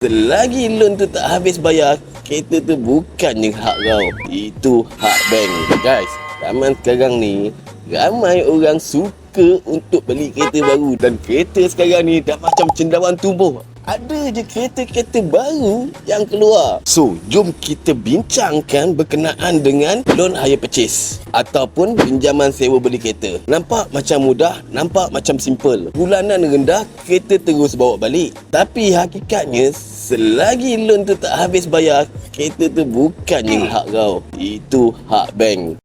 Selagi loan tu tak habis bayar, kereta tu bukannya hak kau. Itu hak bank. Guys, zaman sekarang ni, ramai orang suka untuk beli kereta baru. Dan kereta sekarang ni dah macam cendawan tumbuh. Ada je kereta-kereta baru yang keluar. So, jom kita bincangkan berkenaan dengan loan hire purchase ataupun pinjaman sewa beli kereta. Nampak macam mudah, nampak macam simple. Bulanan rendah, kereta terus bawa balik. Tapi hakikatnya, selagi loan tu tak habis bayar, kereta tu bukannya hak kau. Itu hak bank.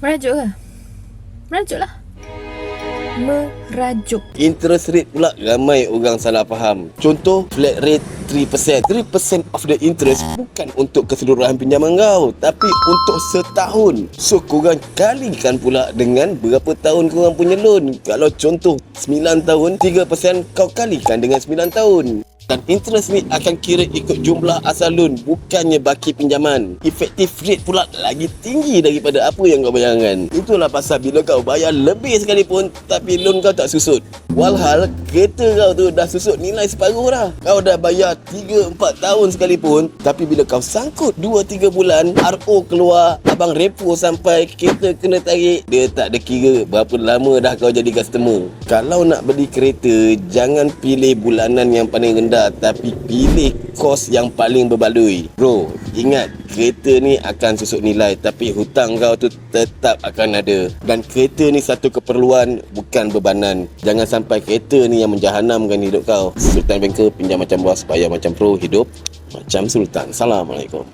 Merajuk ke? Merajuk lah. Merajuk. Interest rate pula ramai orang salah faham. Contoh flat rate 3%. 3% of the interest bukan untuk keseluruhan pinjaman kau, tapi untuk setahun. So korang kalikan pula dengan berapa tahun korang punya loan. Kalau contoh 9 tahun, 3% kau kalikan dengan 9 tahun. Dan interest ni akan kira ikut jumlah asal loan Bukannya baki pinjaman. Effective rate pula lagi tinggi daripada apa yang kau bayangkan. Itulah pasal bila kau bayar lebih sekalipun Tapi loan kau tak susut Walhal kereta kau tu dah susut nilai separuh dah. Kau dah bayar 3-4 tahun sekalipun Tapi bila kau sangkut 2-3 bulan RO keluar Abang repo sampai kereta kena tarik Dia tak ada kira berapa lama dah kau jadi customer. Kalau nak beli kereta Jangan pilih bulanan yang paling rendah Tapi pilih kos yang paling berbaloi. Bro, ingat kereta ni akan susut nilai Tapi hutang kau tu tetap akan ada. Dan kereta ni satu keperluan bukan bebanan. Jangan sampai kereta ni yang menjahanamkan hidup kau. Sultan Banker pinjam macam bos Bayar macam pro hidup. Macam Sultan. Assalamualaikum